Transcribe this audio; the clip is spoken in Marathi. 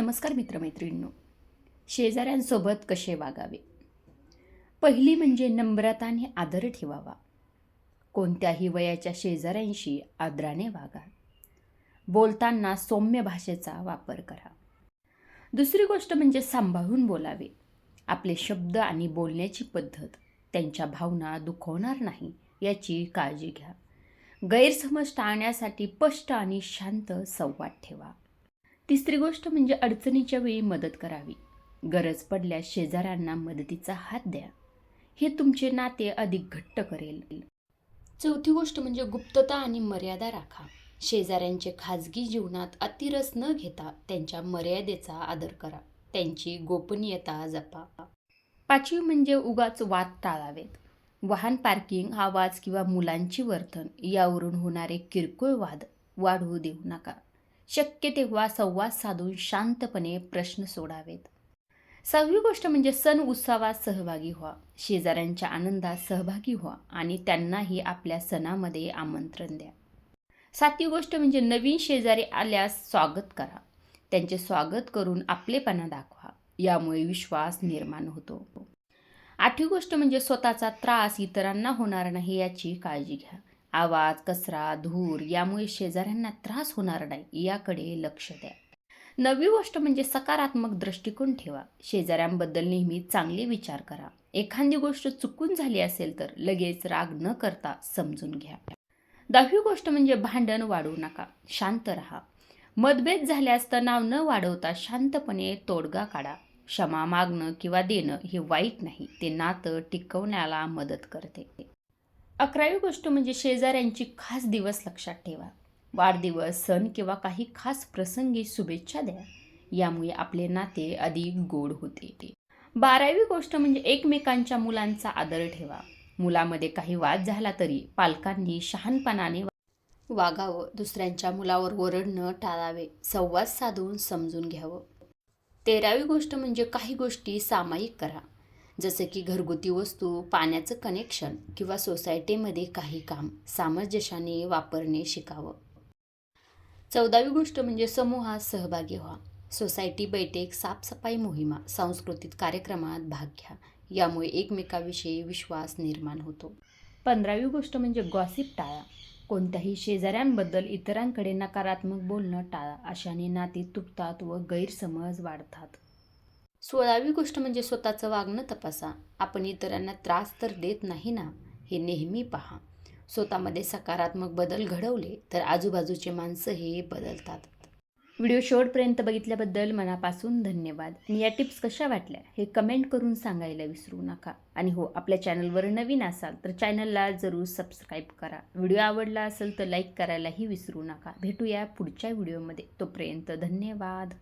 नमस्कार मित्रमैत्रिणींनो. शेजाऱ्यांसोबत कसे वागावे? पहिली म्हणजे नम्रताने आदर ठेवावा. कोणत्याही वयाच्या शेजाऱ्यांशी आदराने वागा. बोलताना सौम्य भाषेचा वापर करा. दुसरी गोष्ट म्हणजे सांभाळून बोलावे. आपले शब्द आणि बोलण्याची पद्धत त्यांच्या भावना दुखवणार नाही याची काळजी घ्या. गैरसमज टाळण्यासाठी स्पष्ट आणि शांत संवाद ठेवा. तिसरी गोष्ट म्हणजे अडचणीच्या वेळी मदत करावी. गरज पडल्यास शेजाऱ्यांना मदतीचा हात द्या. हे तुमचे नाते अधिक घट्ट करेल. चौथी गोष्ट म्हणजे गुप्तता आणि मर्यादा राखा. शेजाऱ्यांचे खाजगी जीवनात अतिरस न घेता त्यांच्या मर्यादेचा आदर करा. त्यांची गोपनीयता जपा. पाचवी म्हणजे उगाच वाद टाळावेत. वाहन पार्किंग आवाज किंवा मुलांची वर्तन यावरून होणारे किरकोळ वाद वाढवू देऊ नका. शक्य तेव्हा संवाद साधून शांतपणे प्रश्न सोडावेत. सहावी गोष्ट म्हणजे सण उत्सवात सहभागी व्हा. शेजाऱ्यांच्या आनंदात सहभागी व्हा आणि त्यांनाही आपल्या सणामध्ये आमंत्रण द्या. सातवी गोष्ट म्हणजे नवीन शेजारी आल्यास स्वागत करा. त्यांचे स्वागत करून आपलेपणा दाखवा. यामुळे विश्वास निर्माण होतो. आठवी गोष्ट म्हणजे स्वतःचा त्रास इतरांना होणार नाही याची काळजी घ्या. आवाज कचरा धूर यामुळे शेजाऱ्यांना त्रास होणार नाही याकडे लक्ष द्या. नवी गोष्ट म्हणजे सकारात्मक दृष्टिकोन ठेवा. शेजाऱ्यांबद्दल नेहमी चांगले विचार करा. एखादी गोष्ट चुकून झाली असेल तर लगेच राग न करता समजून घ्या. दहावी गोष्ट म्हणजे भांडण वाढवू नका. शांत राहा. मतभेद झाल्यास तणाव न वाढवता शांतपणे तोडगा काढा. क्षमा मागणं किंवा देणं हे वाईट नाही. ते नातं टिकवण्याला मदत करते. अकरावी गोष्ट म्हणजे शेजाऱ्यांची खास दिवस लक्षात ठेवा. वाढदिवस सण किंवा काही खास प्रसंगी शुभेच्छा द्या. यामुळे आपले नाते अधिक गोड होते. बारावी गोष्ट म्हणजे एकमेकांच्या मुलांचा आदर ठेवा. मुलामध्ये काही वाद झाला तरी पालकांनी शहाणपणाने वागावं. दुसऱ्यांच्या मुलावर ओरडणं टाळावे. संवाद साधून समजून घ्यावं. तेरावी गोष्ट म्हणजे काही गोष्टी सामायिक करा. जसे की घरगुती वस्तू पाण्याचं कनेक्शन किंवा सोसायटीमध्ये काही काम सामंजस्याने वापरणे शिकावं. चौदावी गोष्ट म्हणजे समूहात सहभागी व्हा. सोसायटी बैठक साफसफाई मोहिमा सांस्कृतिक कार्यक्रमात भाग घ्या. यामुळे एकमेकाविषयी विश्वास निर्माण होतो. पंधरावी गोष्ट म्हणजे गॉसिप टाळा. कोणत्याही शेजाऱ्यांबद्दल इतरांकडे नकारात्मक बोलणं टाळा. अशाने नाती तुटतात व गैरसमज वाढतात. सोळावी गोष्ट म्हणजे स्वतःचं वागणं तपासा. आपण इतरांना त्रास तर देत नाही ना? हे नेहमी पहा. स्वतःमध्ये सकारात्मक बदल घडवले तर आजूबाजूचे माणसं हे बदलतात. व्हिडिओ शेवटपर्यंत बघितल्याबद्दल मनापासून धन्यवाद. आणि या टिप्स कशा वाटल्या हे कमेंट करून सांगायला विसरू नका. आणि हो आपल्या चॅनलवर नवीन असाल तर चॅनलला जरूर सबस्क्राईब करा. व्हिडिओ आवडला असेल तर लाईक करायलाही विसरू नका. भेटूया पुढच्या व्हिडिओमध्ये. तोपर्यंत धन्यवाद.